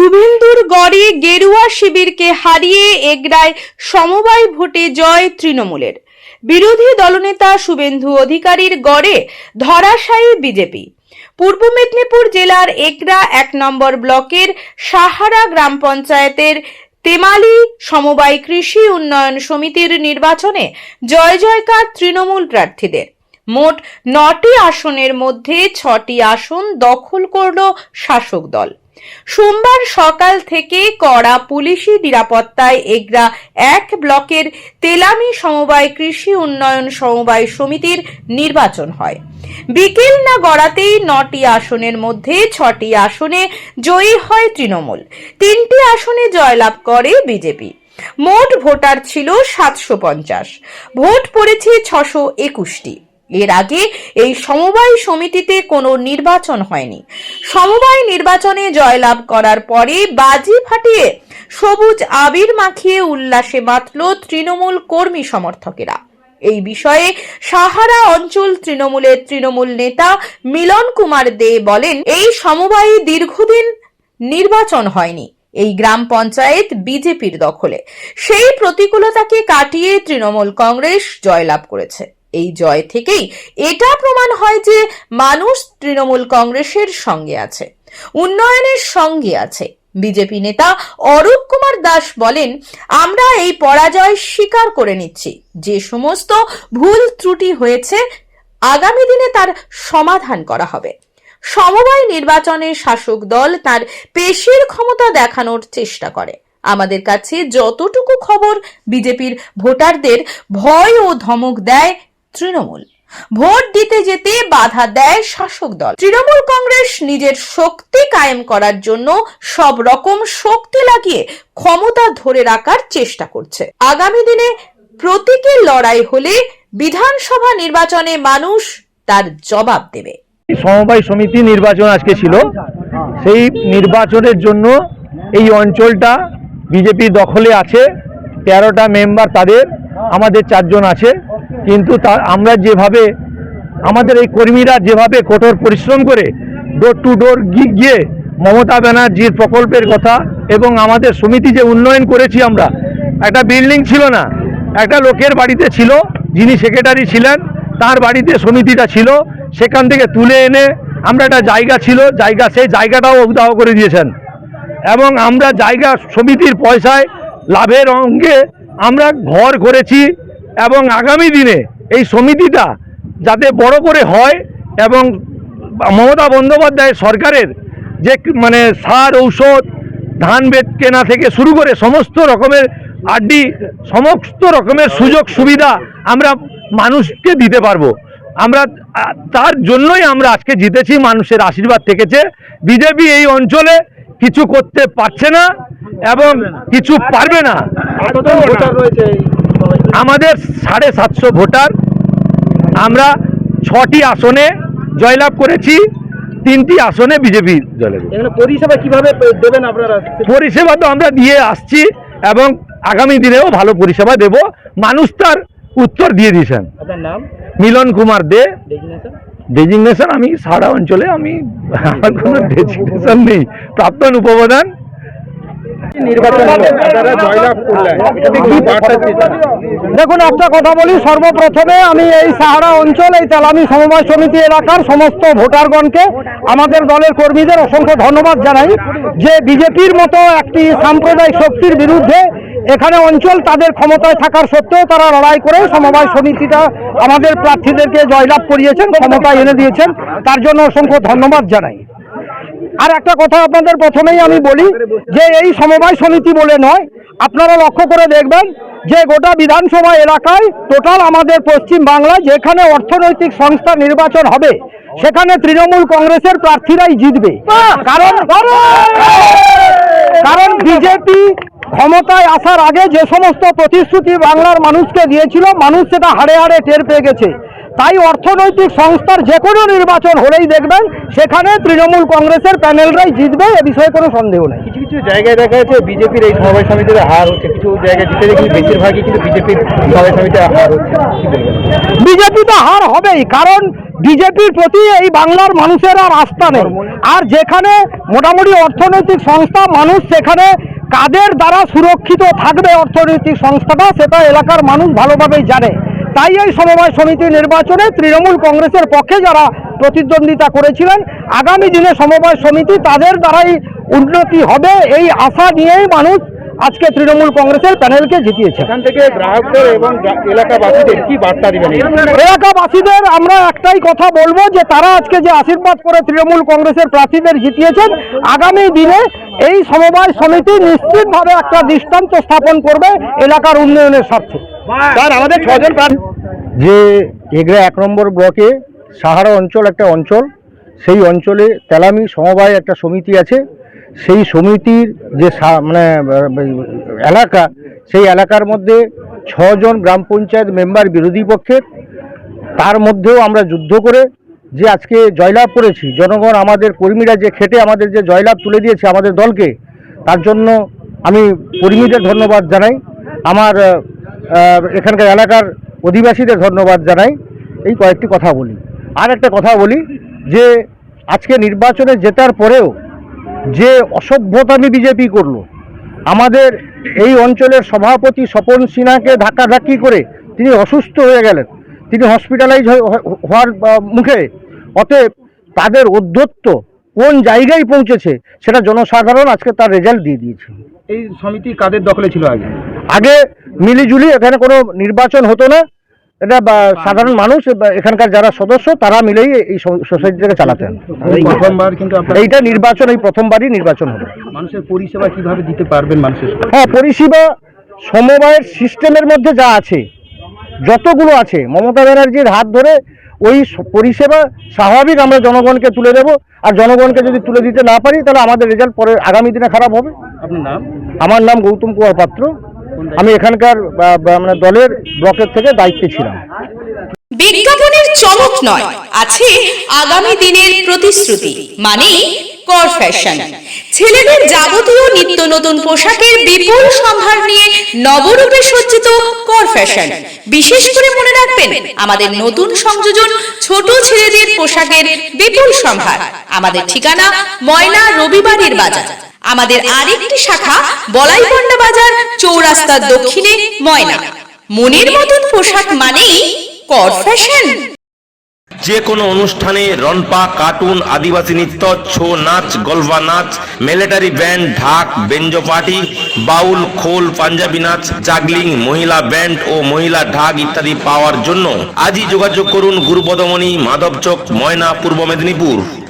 শুভেন্দুর গড়ে গেরুয়া শিবিরকে হারিয়ে এগরায় সমবায় ভোটে জয় তৃণমূলের। বিরোধী দলনেতা শুভেন্দু অধিকারীর গড়ে ধরাশায়ী বিজেপি। পূর্ব মেদিনীপুর জেলার এগরা এক নম্বর ব্লকের সাহারা গ্রাম পঞ্চায়েতের তেমালি সমবায় কৃষি উন্নয়ন সমিতির নির্বাচনে জয় জয়কার তৃণমূল প্রার্থীদের। মোট নটি আসনের মধ্যে ছটি আসন দখল করল শাসক দল। সোমবার সকাল থেকে কড়া পুলিশি নিরাপত্তায় এগরা এক ব্লকের তেলামি সমবায় কৃষি উন্নয়ন সমবায় সমিতির নির্বাচন হয়। বিকেল না গড়াতেই নটি আসনের মধ্যে ছটি আসনে জয়ী হয় তৃণমূল। তিনটি আসনে জয়লাভ করে বিজেপি। মোট ভোটার ছিল সাতশো পঞ্চাশ। ভোট পড়েছে ছশো একুশটি। এর আগে এই সমবায় সমিতিতে কোনো নির্বাচন হয়নি। সমবায় নির্বাচনে জয়লাভ করার পরে বাজি ফাটিয়ে সবুজ আবির মাখিয়ে উল্লাসে মাতল তৃণমূল কর্মী সমর্থকেরা। এই বিষয়ে সাহারা অঞ্চল তৃণমূলের তৃণমূল নেতা মিলন কুমার দে বলেন, এই সমবায়ে দীর্ঘদিন নির্বাচন হয়নি। এই গ্রাম পঞ্চায়েত বিজেপির দখলে। সেই প্রতিকূলতাকে কাটিয়ে তৃণমূল কংগ্রেস জয়লাভ করেছে। এই জয় থেকেই। এটা প্রমাণ হয় যে মানুষ তৃণমূল কংগ্রেসের সঙ্গে আছে, উন্নয়নের সঙ্গে আছে। বিজেপি নেতা অরূপ কুমার দাস বলেন, আমরা এই পরাজয় স্বীকার করে নিচ্ছি। যে সমস্ত ভুল ত্রুটি হয়েছে, আগামী দিনে তার সমাধান করা হবে। সমবায় নির্বাচনে শাসক দল তার পেশির ক্ষমতা দেখানোর চেষ্টা করে। আমাদের কাছে যতটুকু খবর বিজেপির ভোটারদের ভয় ও ধমক দেয় তৃণমূল। ভোট দিতে যেতে বাধা দেয় শাসক দল। তৃণমূল কংগ্রেস নিজের শক্তি কায়েম করার জন্য সব রকম শক্তি লাগিয়ে ক্ষমতা ধরে রাখার চেষ্টা করছে। আগামী দিনে প্রতীকের লড়াই হলে বিধানসভা নির্বাচনে মানুষ তার জবাব দেবে। সমবায় সমিতি নির্বাচন আজকে ছিল। সেই নির্বাচনের জন্য এই অঞ্চলটা বিজেপি দখলে আছে। তেরোটা মেম্বার তাদের আমাদের চারজন আছে, কিন্তু তা, আমরা যেভাবে, আমাদের এই কর্মীরা যেভাবে কঠোর পরিশ্রম করে ডোর টু ডোর গিয়ে মমতা ব্যানার্জির প্রকল্পের কথা এবং আমাদের সমিতি যে উন্নয়ন করেছি আমরা, একটা বিল্ডিং ছিল না, একটা লোকের বাড়িতে ছিল, যিনি সেক্রেটারি ছিলেন, তার বাড়িতে সমিতিটা ছিল, সেখান থেকে তুলে এনে আমরা একটা জায়গা ছিল, জায়গা, সেই জায়গাটাও উদাহ করে দিয়েছেন। এবং আমরা জায়গা সমিতির পয়সায় লাভের অঙ্গে আমরা ঘর করেছি এবং আগামী দিনে এই সমিতিটা যাতে বড় করে হয় এবং মমতা বন্দ্যোপাধ্যায় সরকারের যে মানে সার, ঔষধ, ধান বেদ কেনা থেকে শুরু করে সমস্ত রকমের আড্ডি সমস্ত রকমের সুযোগ সুবিধা আমরা মানুষকে দিতে পারব। আমরা তার জন্যই আমরা আজকে জিতেছি মানুষের আশীর্বাদ থেকেছে। বিজেপি এই অঞ্চলে কিছু করতে পারছে না এবং কিছু পারবে না। আমাদের সাড়ে সাতশো ভোটার। আমরা ছটি আসনে জয়লাভ করেছি তিনটি আসনে বিজেপি জয়লাভ পরিষেবা কীভাবে দেবেন আপনারা? পরিষেবা তো আমরা দিয়ে আসছি এবং আগামী দিনেও ভালো পরিষেবা দেব। মানুষ তার উত্তর দিয়ে দিয়েছেন। নাম? মিলন কুমার দে। ডেজিগনেশন আমি সারা অঞ্চলে আমি আমার কোনো ডেজিগনেশন নেই। প্রাক্তন উপপ্রধান নির্বাচন হলো, আপনারা জয়লাভ করলেন এটাতে কি বার্তা দেখুন একটা কথা বলি সর্বপ্রথমে আমি এই সাহারা অঞ্চল এই তেলামি সমবায় সমিতি এলাকার সমস্ত ভোটারগণকে আমাদের দলের কর্মীদের অসংখ্য ধন্যবাদ জানাই যে বিজেপির মতো একটি সাম্প্রদায়িক শক্তির বিরুদ্ধে এখানে অঞ্চল তাদের ক্ষমতায় থাকার সত্ত্বেও তারা লড়াই করে সমবায় সমিতিটা আমাদের প্রার্থীদেরকে জয়লাভ করিয়েছেন ক্ষমতায় এনে দিয়েছেন। তার জন্য অসংখ্য ধন্যবাদ জানাই। আর একটা কথা আপনাদের প্রথমেই আমি বলি যে এই সমবায় সমিতি বলে নয়, আপনারা লক্ষ্য করে দেখবেন যে গোটা বিধানসভা এলাকায় টোটাল আমাদের পশ্চিম বাংলায় যেখানে অর্থনৈতিক সংস্থা নির্বাচন হবে, সেখানে তৃণমূল কংগ্রেসের প্রার্থীরাই জিতবে। কারণ কারণ বিজেপি ক্ষমতায় আসার আগে যে সমস্ত প্রতিশ্রুতি বাংলার মানুষকে দিয়েছিল, মানুষ সেটা হাড়ে হাড়ে টের পেয়ে গেছে। তাই অর্থনৈতিক সংস্থার যে কোনো নির্বাচন হলেই দেখবেন সেখানে তৃণমূল কংগ্রেসের প্যানেলরাই জিতবে এ বিষয়ে কোনো সন্দেহ নেই। কিছু কিছু জায়গায় দেখা যাচ্ছে বিজেপির এই সমবায় সমিতিতে হার হচ্ছে। কিছু জায়গায় জিতে দেখি বেশিরভাগই কিন্তু বিজেপির সমবায় সমিতিতে হার হচ্ছে। বিজেপি তো হার হবেই কারণ বিজেপির প্রতি এই বাংলার মানুষের আর আস্থা নেই। আর যেখানে মোটামুটি অর্থনৈতিক সংস্থা মানুষ সেখানে কাদের দ্বারা সুরক্ষিত থাকবে অর্থনৈতিক সংস্থাটা সেটা এলাকার মানুষ ভালোভাবেই জানে। তাই এই সমবায় সমিতি নির্বাচনে তৃণমূল কংগ্রেসের পক্ষে যারা প্রতিদ্বন্দ্বিতা করেছিলেন আগামী দিনে সমবায় সমিতি তাদের দ্বারাই উন্নতি হবে এই আশা নিয়েই মানুষ আজকে তৃণমূল কংগ্রেসের প্যানেলকে জিতিয়েছে। এখান থেকে গ্রাহকদের এবং এলাকাবাসীদের কি বার্তা দিবেন এলাকাবাসীদের আমরা একটাই কথা বলব যে তারা আজকে যে আশীর্বাদ করে তৃণমূল কংগ্রেসের প্রার্থীদের জিতিয়েছেন আগামী দিনে এই সমবায় সমিতি নিশ্চিতভাবে একটা দৃষ্টান্ত স্থাপন করবে এলাকার উন্নয়নের স্বার্থে। স্যার আমাদের ছজন যে এগরা এক নম্বর ব্লকে সাহারা অঞ্চল একটা অঞ্চল সেই অঞ্চলে তেলামি সমবায় একটা সমিতি আছে। সেই সমিতির যে সা- মানে এলাকা সেই এলাকার মধ্যে ছজন গ্রাম পঞ্চায়েত মেম্বার বিরোধী পক্ষের তার মধ্যেও আমরা যুদ্ধ করে যে আজকে জয়লাভ করেছি জনগণ আমাদের কর্মীরা যে খেটে আমাদের যে জয়লাভ তুলে দিয়েছে আমাদের দলকে তার জন্য আমি কর্মীদের ধন্যবাদ জানাই। আমার এখানকার এলাকার অধিবাসীদের ধন্যবাদ জানাই। এই কয়েকটি কথা বলি। আর একটা কথা বলি যে, আজকে নির্বাচনে জেতার পরেও যে অসভ্যতামি বিজেপি করল, আমাদের এই অঞ্চলের সভাপতি স্বপন সিনহাকে ধাক্কাধাক্কি করে তিনি অসুস্থ হয়ে গেলেন। তিনি হসপিটালাইজ হওয়ার মুখে। অতএব তাদের অধ্যত্ব কোন জায়গায় পৌঁছেছে, সেটা জনসাধারণ আজকে তার রেজাল্ট দিয়ে দিয়েছে। এই সমিতি কাদের দখলে ছিল আগে? আগে মিলিজুলি এখানে কোনো নির্বাচন হতো না। এটা বা সাধারণ মানুষ এখানকার যারা সদস্য তারা মিলেই এই সোসাইটিটাকে চালাতেন। এই প্রথমবার কিন্তু এইটা নির্বাচন এই প্রথমবারই নির্বাচন হবে। মানুষের পরিষেবা কীভাবে দিতে পারবেন মানুষের হ্যাঁ পরিষেবা সমবায়ের সিস্টেমের মধ্যে যা আছে যতগুলো আছে মমতা ব্যানার্জির হাত ধরে ওই পরিষেবা স্বাভাবিক আমরা জনগণকে তুলে দেব। আর জনগণকে যদি তুলে দিতে না পারি তাহলে আমাদের রেজাল্ট পরে আগামী দিনে খারাপ হবে। আপনার নাম? আমার নাম গৌতম কুমার পাত্র। আমি এখানকার মানে দলের ব্লকের থেকে দায়িত্বে ছিলাম। বিজ্ঞাপনের চমক নয় আছে আগামী দিনের প্রতিশ্রুতি মানে কর ফ্যাশন ছেলেদের যাবতীয় নিত্য নতুন পোশাকের বিপুল সম্ভার নিয়ে নবরূপে সজ্জিত কর ফ্যাশন বিশেষ করে মনে রাখবেন আমাদের নতুন সংযোজন ছোট ছেলেদের পোশাকের বিপুল সম্ভার। আমাদের ঠিকানা ময়না রবিবারের বাজার। আমাদের আরেকটি শাখা, বলাইপন্ডা বাজার চৌরাস্তার দক্ষিণে, ময়না। মনের মতন পোশাক মানেই কর ফ্যাশন। যে কোনো অনুষ্ঠানে রনপা কার্টুন, আদিবাসী নৃত্য, ছৌ নাচ, গলফা নাচ, মিলিটারি ব্যান্ড, ঢাক, বেঞ্জো পার্টি, বাউল, খোল, পাঞ্জাবি নাচ, জাগলিং, মহিলা ব্যান্ড ও মহিলা ঢাক ইত্যাদি পাওয়ার জন্য আজই যোগাযোগ করুন গুরুপদমণি, মাধবচক, ময়না, পূর্ব মেদিনীপুর।